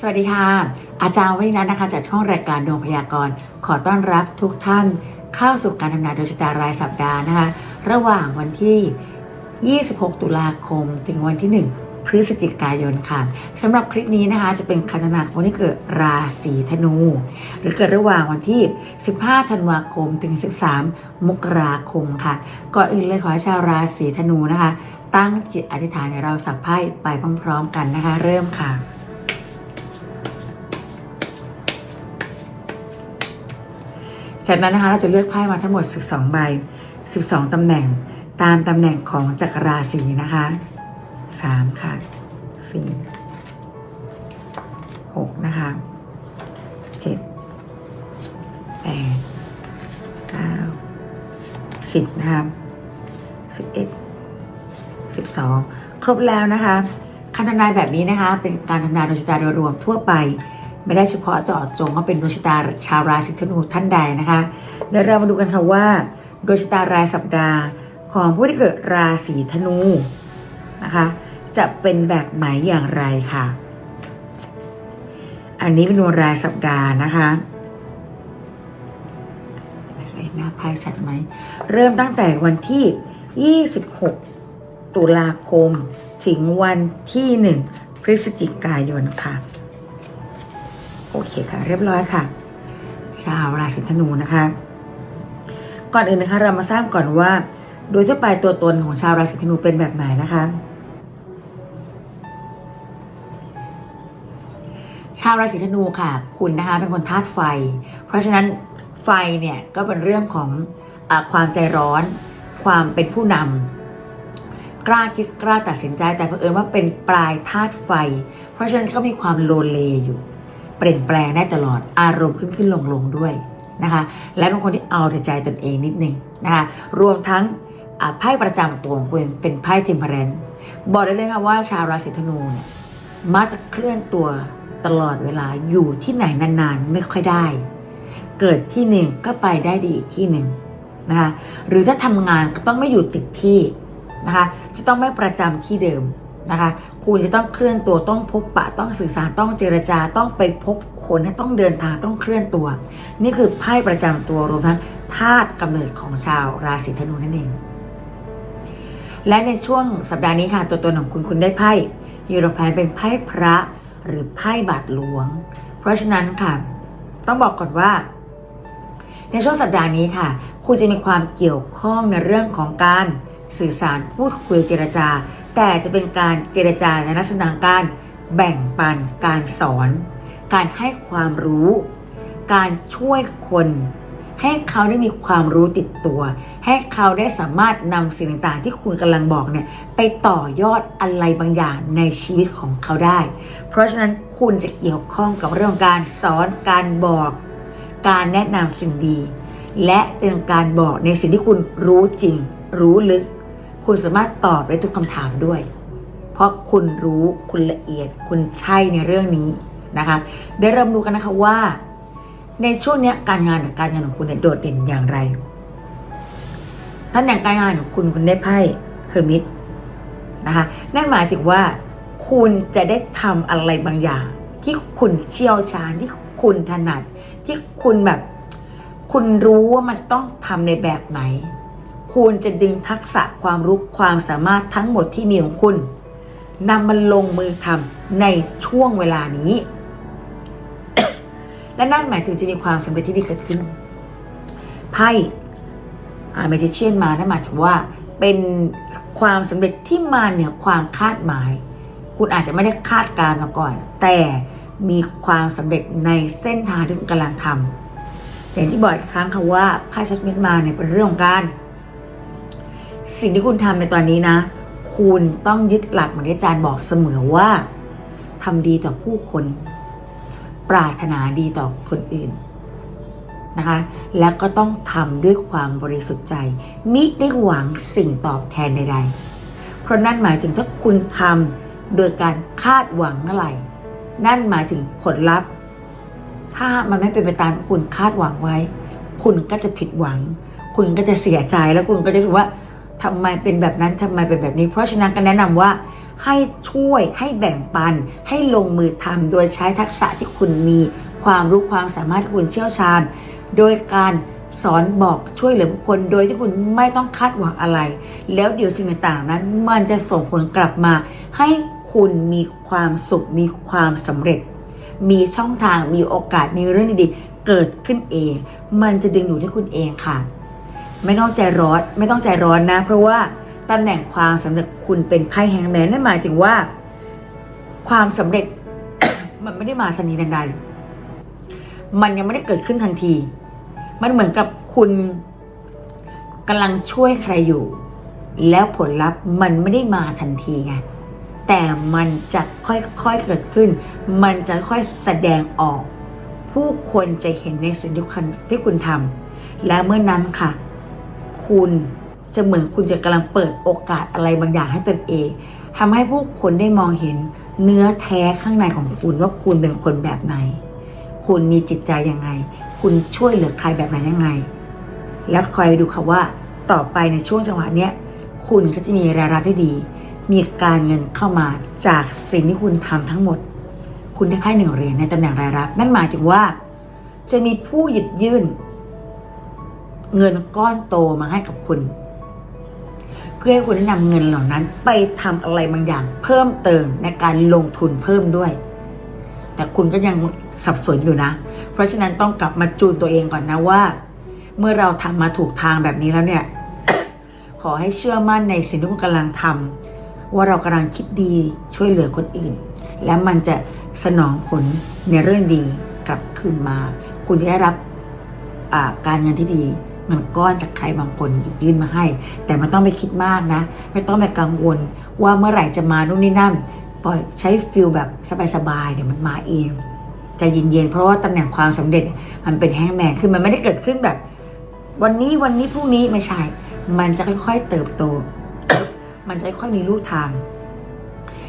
สวัสดีค่ะ อาจารย์วันนี้นัทนะคะจากช่องรายการดวงพยากรณ์ขอต้อนรับทุกท่านเข้าสู่การทำนายดวงชะตารายสัปดาห์นะคะ ระหว่างวันที่ 26 ตุลาคม ถึงวันที่ 1 พฤศจิกายนค่ะสำหรับคลิปนี้นะคะจะเป็นคันนาคนที่เกิดราศีธนู หรือเกิดระหว่างวันที่ 15 ธันวาคม ถึง 13 มกราคมค่ะ ก่อนอื่นเลยขอให้ชาวราศีธนูนะคะ ตั้งจิตอธิษฐานในเราสับไพ่ไปพร้อมๆกันนะคะ เริ่มค่ะ จากนั้นนะคะเราจะเลือกไพ่มาทั้งหมด 12 ใบ 12 ตำแหน่งตามตำแหน่งของจักรราศีนะคะ 3 ค่ะ 4 6 นะคะ 7 8 9 10 นะคะ 11 12 ครบแล้วนะคะคันนายแบบนี้นะคะ เป็นการทำนายดวงชะตาโดยรวมทั่วไป ไม่ได้เฉพาะเจาะจงว่าเป็นดวงชะตาชาวราศีธนูท่านใดนะคะเดี๋ยวเรามาดูกันค่ะว่าดวงชะตารายสัปดาห์ของผู้ที่เกิดราศีธนูนะคะ จะเป็นแบบไหนอย่างไรค่ะ อันนี้เป็นดวงรายสัปดาห์นะคะหน้าไพ่ชัดไหม เริ่มตั้งแต่วันที่ 26 ตุลาคม ถึงวันที่ 1 พฤศจิกายนค่ะ โอเคค่ะ เรียบร้อยค่ะ ชาวราศีธนูนะคะ ก่อนอื่นนะคะ เรามาทราบก่อนว่า โดยทั่วไปตัวตนของชาวราศีธนูเป็นแบบไหนนะคะ ชาวราศีธนูค่ะ คุณนะคะเป็นคนธาตุไฟ เพราะฉะนั้นไฟเนี่ยก็เป็นเรื่องของอความใจร้อน ความเป็นผู้นำกล้าคิดกล้าตัดสินใจแต่เผอิญว่าเป็นปลายธาตุไฟ เพราะฉะนั้นก็มีความโลเลอยู่ เปลี่ยนแปลงได้ตลอดอารมณ์ขึ้นขึ้นลงลงด้วยนะคะและเป็นคนที่เอาแต่ใจตนเองนิดนึงนะคะรวมทั้งไพ่ประจำตัวของคุณเป็นไพ่ทิมเพรนบอกได้เลยค่ะว่าชาวราศีธนูเนี่ยมักจะเคลื่อนตัวตลอดเวลาอยู่ที่ไหนนานๆ ไม่ค่อยได้ เกิดที่หนึ่งก็ไปได้ดีอีกที่หนึ่งนะคะหรือถ้าทำงานก็ต้องไม่อยู่ติดที่นะคะจะต้องไม่ประจำที่เดิม นะคะ คุณจะต้องเคลื่อนตัวต้องพบปะต้องสื่อสารต้องเจรจาต้องไปพบคนต้องเดินทางต้องเคลื่อนตัว นี่คือไพ่ประจำตัวรวมทั้งธาตุกำเนิดของชาวราศีธนูนั่นเอง และในช่วงสัปดาห์นี้ค่ะตัวตนของคุณคุณได้ไพ่ยูโรแพนเป็นไพ่พระหรือไพ่บาทหลวง เพราะฉะนั้นค่ะ ต้องบอกก่อนว่า ในช่วงสัปดาห์นี้ค่ะ คุณจะมีความเกี่ยวข้องในเรื่องของการสื่อสารพูดคุยเจรจา แต่จะเป็นการเจรจาในลักษณะการแบ่งปันการสอน การให้ความรู้ การช่วยคน ให้เขาได้มีความรู้ติดตัว ให้เขาได้สามารถนำสิ่งต่างๆ ที่คุณกำลังบอกเนี่ยไปต่อยอดอะไรบางอย่างในชีวิตของเขาได้ เพราะฉะนั้นคุณจะเกี่ยวข้องกับเรื่องของการสอนการบอก การแนะนำสิ่งดี และเป็นการบอกในสิ่งที่คุณรู้จริง รู้ลึก คุณสามารถตอบได้ทุกคำถามด้วย เพราะคุณรู้คุณละเอียด คุณใช่ในเรื่องนี้นะคะ ได้เริ่มดูกันนะคะว่า ในช่วงนี้การงานหรือการงานของคุณเนี่ยโดดเด่นอย่างไรท่านอย่างการงานของคุณคุณได้ไพ่เฮอร์มิตนะคะนั่นหมายถึงว่า คุณจะได้ทำอะไรบางอย่าง ที่คุณเชี่ยวชาญที่คุณถนัด ที่คุณแบบ คุณรู้ว่ามันต้องทำในแบบไหน คุณจะดึงทักษะความรู้ความสามารถทั้งหมดที่มีของคุณนำมันลงมือทำในช่วงเวลานี้ และนั่นหมายถึงจะมีความสำเร็จที่ดีเกิดขึ้นไพ่อาเมจิเชียนมานั่นหมายถึงว่าเป็นความสำเร็จที่มาเหนือความคาดหมาย คุณอาจจะไม่ได้คาดการณ์มาก่อน แต่ มีความสำเร็จในเส้นทางที่คุณกำลังทำอย่างที่บอกอีกครั้งค่ะว่าไพ่ชัดเมตมาเนี่ยเป็นเรื่องของการ สิ่งที่คุณทำในตอนนี้นะ คุณต้องยึดหลักเหมือนที่อาจารย์บอกเสมอว่าทำดีต่อผู้คน ปรารถนาดีต่อคนอื่นนะคะ แล้วก็ต้องทำด้วยความบริสุทธิ์ใจ มิได้หวังสิ่งตอบแทนใด ๆ เพราะนั่นหมายถึงถ้าคุณทำโดยการคาดหวังเมื่อไร นั่นหมายถึงผลลัพธ์ ถ้ามันไม่เป็นไปตามคุณคาดหวังไว้ คุณก็จะผิดหวัง คุณก็จะเสียใจแล้วคุณก็จะรู้ว่าทำไมเป็นแบบนั้นทำไมเป็นแบบนี้ เพราะฉะนั้นก็แนะนำว่าให้ช่วยให้แบ่งปัน ให้ลงมือทำโดยใช้ทักษะที่คุณมีความรู้ความสามารถที่คุณเชี่ยวชาญ โดยการสอนบอกช่วยเหลือบุคคล โดยที่คุณไม่ต้องคาดหวังอะไร แล้วเดี๋ยวสิ่งต่างๆนั้น มันจะส่งผลกลับมาให้ คุณมีความสุข มีความสำเร็จ มีช่องทางมีโอกาสมีเรื่องดีๆเกิดขึ้นเอง มันจะดึงดูดให้คุณเองค่ะ ไม่ต้องใจร้อนไม่ต้องใจร้อนนะ เพราะว่าตำแหน่งความสำเร็จคุณเป็นไพ่แฮงแมนนั่นหมายถึงว่า ความสำเร็จมันไม่ได้มาทันทีทันใด มันยังไม่ได้เกิดขึ้นทันที มันเหมือนกับคุณกำลังช่วยใครอยู่ แล้วผลลัพธ์มันไม่ได้มาทันทีไง แต่มันจะค่อยๆเกิดขึ้น มันจะค่อยแสดงออก ผู้คนจะเห็นในสิ่งที่คุณที่คุณทำและเมื่อนั้นค่ะ คุณจะเหมือนคุณจะกำลังเปิดโอกาสอะไรบางอย่างให้ตนเองทำให้ผู้คนได้มองเห็นเนื้อแท้ข้างในของคุณว่าคุณเป็นคนแบบไหน คุณมีจิตใจยังไง คุณช่วยเหลือใครแบบไหนยังไง แล้วคอยดูค่ะว่าต่อไปในช่วงจังหวะเนี้ยคุณก็จะมีรายรับที่ดี มีการเงินเข้ามาจากสิ่งที่คุณทำทั้งหมด คุณได้ไพ่หนึ่งเหรียญในตำแหน่งรายรับ นั่นหมายถึงว่า จะมีผู้หยิบยื่น เงินก้อนโตมาให้กับคุณ เพื่อให้คุณได้นำเงินเหล่านั้น ไปทำอะไรบางอย่าง เพิ่มเติมในการลงทุนเพิ่มด้วย แต่คุณก็ยังสับสนอยู่นะ เพราะฉะนั้นต้องกลับมาจูนตัวเองก่อนนะว่า เมื่อเราทำมาถูกทางแบบนี้แล้วเนี่ย ขอให้เชื่อมั่นในสิ่งที่คุณกำลังทำ ว่าเรากำลังคิดดีช่วยเหลือคนอื่น และมันจะสนองผลในเรื่องดีกลับคืนมา คุณจะได้รับการเงินที่ดี มันก้อนจากใครบางคนหยิบยื่นมาให้ แต่มันต้องไปคิดมากนะ ไม่ต้องไปกังวลว่าเมื่อไหร่จะมานู่นนี่นั่นปล่อยใช้ฟิลแบบสบายๆเดี๋ยวมันมาเองใจเย็นๆเพราะว่าตำแหน่งความสำเร็จมันเป็นแฮงแมนคือมันไม่ได้เกิดขึ้นแบบ วันนี้วันนี้พรุ่งนี้ไม่ใช่ มันจะค่อยๆเติบโต มันจะค่อยมีรูทาง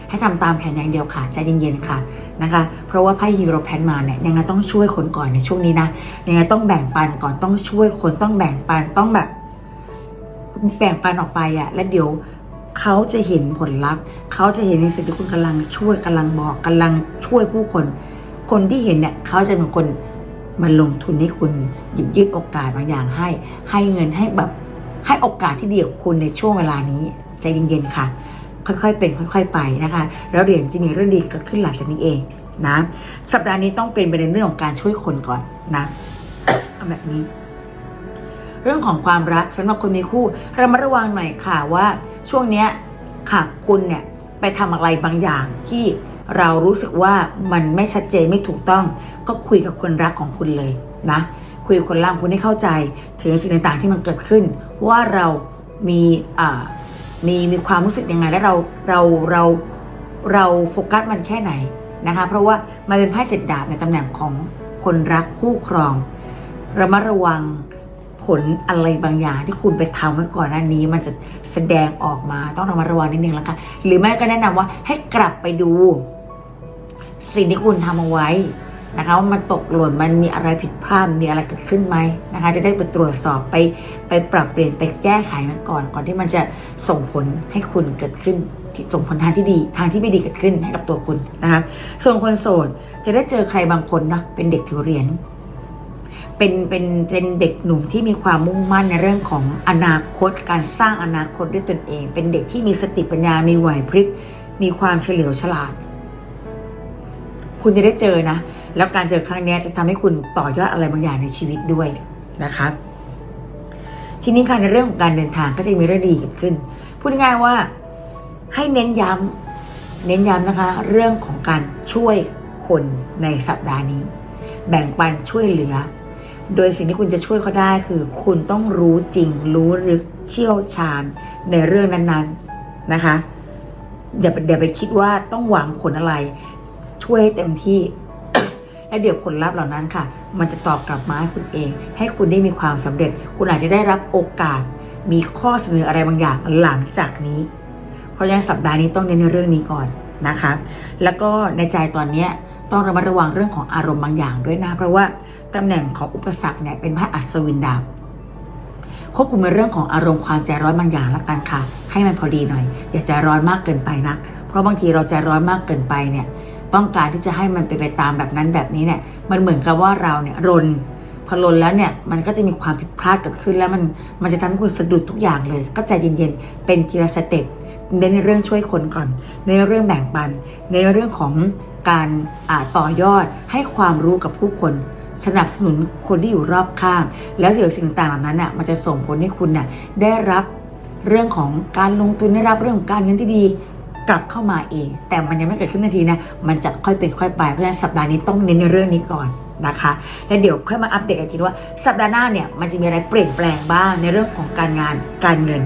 ให้ทำตามแผนอย่างเดียวค่ะ ใจเย็นๆค่ะนะคะ เพราะว่าไพ่ฮีโร่แพนมาเนี่ยยังไงต้องช่วยคนก่อนในช่วงนี้นะยังไงต้องแบ่งปันก่อนต้องช่วยคนต้องแบ่งปันต้องแบบ แบ่งปันออกไปอะแล้วเดี๋ยวเขาจะเห็นผลลัพธ์ เขาจะเห็นในสิ่งที่คุณกำลังช่วยกำลังบอกกำลังช่วยผู้คน คนที่เห็นเนี่ยเขาจะเป็นคนมาลงทุนให้คุณหยิบยื่นโอกาสบางอย่างให้ ให้เงินให้แบบให้โอกาสที่ดีกับคุณในช่วงเวลานี้ ใจเย็นๆค่ะ ค่อยๆเป็นค่อย ๆ ไปนะคะ แล้วเดี๋ยวจะมีเรื่องดีเกิดขึ้นหลังจากนี้เองนะสัปดาห์นี้ต้องเป็นประเด็นเรื่องของการช่วยคนก่อนนะเอาแบบนี้ เรื่องของความรักสำหรับคนมีคู่ระมัดระวังหน่อยค่ะว่าช่วงเนี้ยค่ะคุณเนี่ยไปทำอะไรบางอย่างที่เรารู้สึกว่ามันไม่ชัดเจนไม่ถูกต้อง ก็คุยกับคนรักของคุณเลยนะคุยกับคนรักของคุณให้เข้าใจ ถึงสิ่งต่างๆที่มันเกิดขึ้น ว่าเรามีอ่า มีมีความรู้สึกยังไงและเราเราเราเราโฟกัสมันแค่ไหนนะคะ เพราะว่ามันเป็นไพ่เจ็ดดาบในตำแหน่งของคนรักคู่ครองระมัดระวังผลอะไรบางอย่างที่คุณไปทำไว้ก่อนหน้านี้ มันจะแสดงออกมาต้องระมัดระวังนิดนึงแล้วกันหรือแม่ก็แนะนำว่าให้กลับไปดู สิ่งที่คุณทำเอาไว้ นะคะว่ามันตกหล่นมันมีอะไรผิดพลาดมีอะไรเกิดขึ้นไหมนะคะจะได้ไปตรวจสอบไปไปปรับเปลี่ยนไปแก้ไขมันก่อน ก่อนที่มันจะส่งผลให้คุณเกิดขึ้นส่งผลทางที่ดีทางที่ไม่ดีเกิดขึ้นให้กับตัวคุณนะคะส่วนคนโสดจะได้เจอใครบางคนเนาะเป็นเด็กถือเหรียญเป็นเป็นเป็นเด็กหนุ่มที่มีความมุ่งมั่นในเรื่องของอนาคต การสร้างอนาคตด้วยตนเอง เป็นเด็กที่มีสติปัญญา มีไหวพริบ มีความเฉลียวฉลาด คุณจะได้เจอนะ แล้วการเจอครั้งนี้จะทำให้คุณต่อยอดอะไรบางอย่างในชีวิตด้วยนะคะ ทีนี้ค่ะในเรื่องของการเดินทางก็จะมีเรื่องดีเกิดขึ้น พูดง่ายๆว่าให้เน้นย้ำเน้นย้ำนะคะ เรื่องของการช่วยคนในสัปดาห์นี้ แบ่งปันช่วยเหลือ โดยสิ่งที่คุณจะช่วยเขาได้คือ คุณต้องรู้จริง รู้ลึกเชี่ยวชาญในเรื่องนั้นๆนะคะเดี๋ยวเดี๋ยวไปคิดว่าต้องหวังผลอะไร ช่วยให้เต็มที่ และเดี๋ยวผลลัพธ์เหล่านั้นค่ะ มันจะตอบกลับมาให้คุณเอง ให้คุณได้มีความสำเร็จ คุณอาจจะได้รับโอกาส มีข้อเสนออะไรบางอย่างหลังจากนี้ เพราะฉะนั้นสัปดาห์นี้ต้องเน้นในเรื่องนี้ก่อนนะคะ แล้วก็ในใจตอนนี้ต้องระมัดระวังเรื่องของอารมณ์บางอย่างด้วยนะ เพราะว่าตำแหน่งของอุปสรรคเนี่ยเป็นพระอัศวินดาบควบคุมในเรื่องของอารมณ์ความใจร้อนบางอย่างละกันค่ะ ให้มันพอดีหน่อย อย่าใจร้อนมากเกินไปนักเพราะบางทีเราใจร้อนมากเกินไปเนี่ย ต้องการที่จะให้มันเป็นไปตามแบบนั้นแบบนี้เนี่ย มันเหมือนกับว่าเราเนี่ยรนพอรนแล้วเนี่ยมันก็จะมีความผิดพลาดเกิดขึ้นแล้วมันมันจะทำให้คุณสะดุดทุกอย่างเลย ก็ใจเย็นๆ เป็นทีละสเต็ปเน้นในเรื่องช่วยคนก่อน ในเรื่องแบ่งปัน ในเรื่องของการต่อยอดให้ความรู้กับผู้คน สนับสนุนคนที่อยู่รอบข้าง แล้วสิ่งสิ่งต่างๆเหล่านั้นน่ะมันจะส่งผลให้คุณน่ะได้รับเรื่องของการลงทุนได้รับเรื่องของการเงินที่ดี กลับเข้ามาเอง แต่มันยังไม่เกิดขึ้นทันทีนะมันจะค่อยเป็นค่อยไปเพราะฉะนั้นสัปดาห์นี้ต้องเน้นในเรื่องนี้ก่อนนะคะแล้วเดี๋ยวค่อยมาอัปเดตกันทีว่าสัปดาห์หน้าเนี่ยมันจะมีอะไรเปลี่ยนแปลงบ้างในเรื่องของการงานการเงิน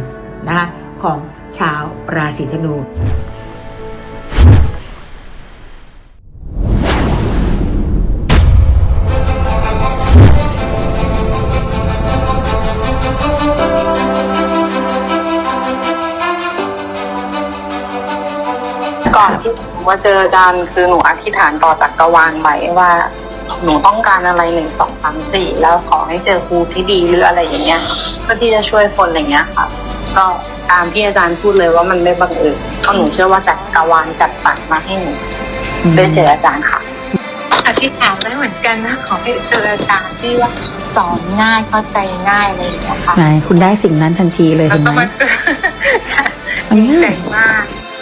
นะคะของชาวราศีธนู ก่อนที่หนูมาเจออาจารย์คือหนูอธิษฐานต่อจักรวาลไว้ว่า หนูต้องการอะไรหนึ่งสองสามสี่แล้วขอให้เจอครูที่ดีหรืออะไรอย่างเงี้ยเพื่อที่จะช่วยคนอะไรเงี้ยค่ะ ก็ตามที่อาจารย์พูดเลยว่ามันไม่บังเอิญเพราะหนูเชื่อว่าจักรวาลจัดสรรมาให้หนูได้เจออาจารย์ค่ะอธิษฐานไว้เหมือนกันนะขอให้เจออาจารย์ที่ว่าสอนง่ายเข้าใจง่ายอะไรอย่างเงี้ยค่ะไหนคุณได้สิ่งนั้นทันทีเลยแล้วเห็นก็ไหม มาเจอมันดีใจง่ายมาก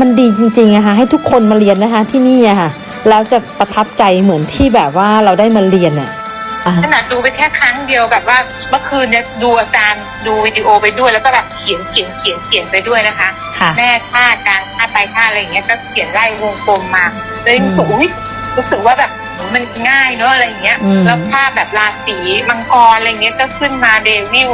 มันดีจริงๆอะค่ะให้ทุกคนมาเรียนนะคะที่นี่อะค่ะแล้วจะประทับใจเหมือนที่แบบว่าเราได้มาเรียนอะขนาดดูไปแค่ครั้งเดียวแบบว่าเมื่อคืนเนี่ยดูอาจารย์ดูวิดีโอไปด้วย แล้วก็แบบเขียนเขียนเขียนเขียนไปด้วยนะคะค่ะแม่ท่ากลางท่าไปท่าอะไรอย่างเงี้ยก็เขียนไล่วงกลมมาเลยรู้สึกอุ๊ยรู้สึกว่าแบบมันง่ายเนอะอะไรอย่างเงี้ยอืมแล้วภาพแบบราศีมังกรอะไรเงี้ยก็ขึ้นมาเดวิล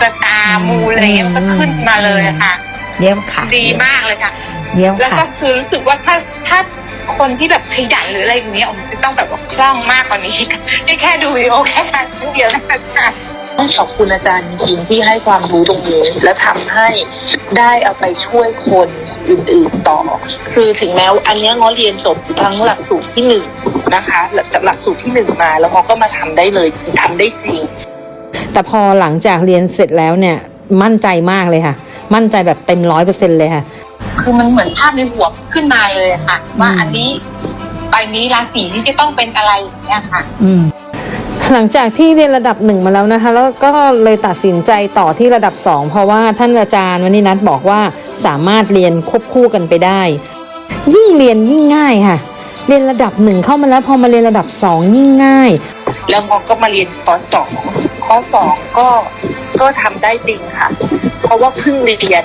สตาร์มูอะไรเงี้ยมันก็ขึ้นมาเลยอะค่ะเยี่ยมค่ะดีมากเลยค่ะ เยี่ยมแล้วค่ะก็คือรู้สึกว่าถ้าถ้าคนที่แบบขยันหรืออะไรอย่างเงี้ยผมจะต้องแบบว่าคล่องมากกว่านี้ ได้แค่ดูวิดีโอแค่ครั้งเดียวนะคะต้องขอบคุณอาจารย์จริงๆที่ให้ความรู้ตรงนี้ และทำให้ได้เอาไปช่วยคนอื่นๆต่อ คือถึงแม้ว่าอันเนี้ยง้อเรียนจบทั้งหลักสูตรที่หนึ่งนะคะจากหลักสูตรที่หนึ่งมา แล้วง้อก็มาทำได้เลยทำได้จริง แต่พอหลังจากเรียนเสร็จแล้วเนี่ยมั่นใจมากเลยค่ะ มั่นใจแบบเต็มร้อยเปอร์เซ็นเลยค่ะ คือมันเหมือนภาพในหัวขึ้นมาเลยอะค่ะ ว่าอืมอันนี้ใบนี้ราศีนี้จะต้องเป็นอะไรอย่างเงี้ยค่ะ อืมหลังจากที่เรียนระดับหนึ่งมาแล้วนะคะ แล้วก็เลยตัดสินใจต่อที่ระดับสองเพราะว่าท่านอาจารย์วนินัทบอกว่าสามารถเรียนควบคู่กันไปได้ ยิ่งเรียนยิ่งง่ายค่ะ เรียนระดับหนึ่งเข้ามาแล้วพอมาเรียนระดับสองยิ่งง่าย แล้วง้อก็มาเรียนข้อสองข้อสองก็ก็ทำได้จริงค่ะ เพราะว่าเพิ่งเรียน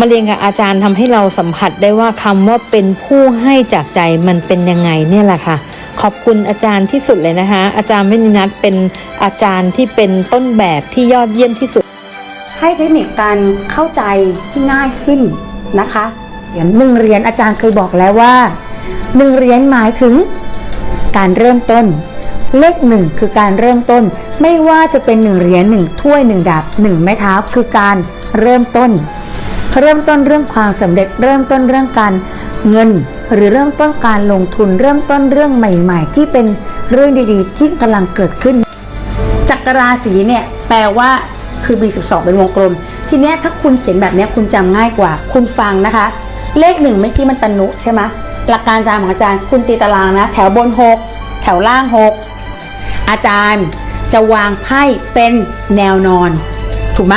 มาเรียนกับอาจารย์ทำให้เราสัมผัสได้ว่าคำว่าเป็นผู้ให้จากใจมันเป็นยังไงเนี่ยแหละค่ะ ขอบคุณอาจารย์ที่สุดเลยนะคะ อาจารย์มณีนัทเป็นอาจารย์ที่เป็นต้นแบบที่ยอดเยี่ยมที่สุด ให้เทคนิคการเข้าใจที่ง่ายขึ้นนะคะอย่างหนึ่งเหรียญอาจารย์เคยบอกแล้วว่าหนึ่งเหรียญหมายถึงการเริ่มต้น เลขหนึ่งคือการเริ่มต้น ไม่ว่าจะเป็นหนึ่งเหรียญหนึ่งถ้วยหนึ่งดาบหนึ่งไม้เท้าคือการเริ่มต้น เริ่มต้นเรื่องความสำเร็จ เริ่มต้นเรื่องการเงิน หรือเริ่มต้นการลงทุน เริ่มต้นเรื่องใหม่ ๆ ที่เป็นเรื่องดีๆ ที่กำลังเกิดขึ้น จักรราศีเนี่ยแปลว่าคือ B12 เป็นวงกลม ทีเนี้ยถ้าคุณเขียนแบบนี้คุณจำง่ายกว่า คุณฟังนะคะ เลขหนึ่งเมื่อกี้มันตนุใช่ไหมหลักการอาจารย์ของอาจารย์ คุณตีตารางนะ แถวบน 6 แถวล่าง 6 อาจารย์จะวางไพ่เป็นแนวนอน ถูกไหม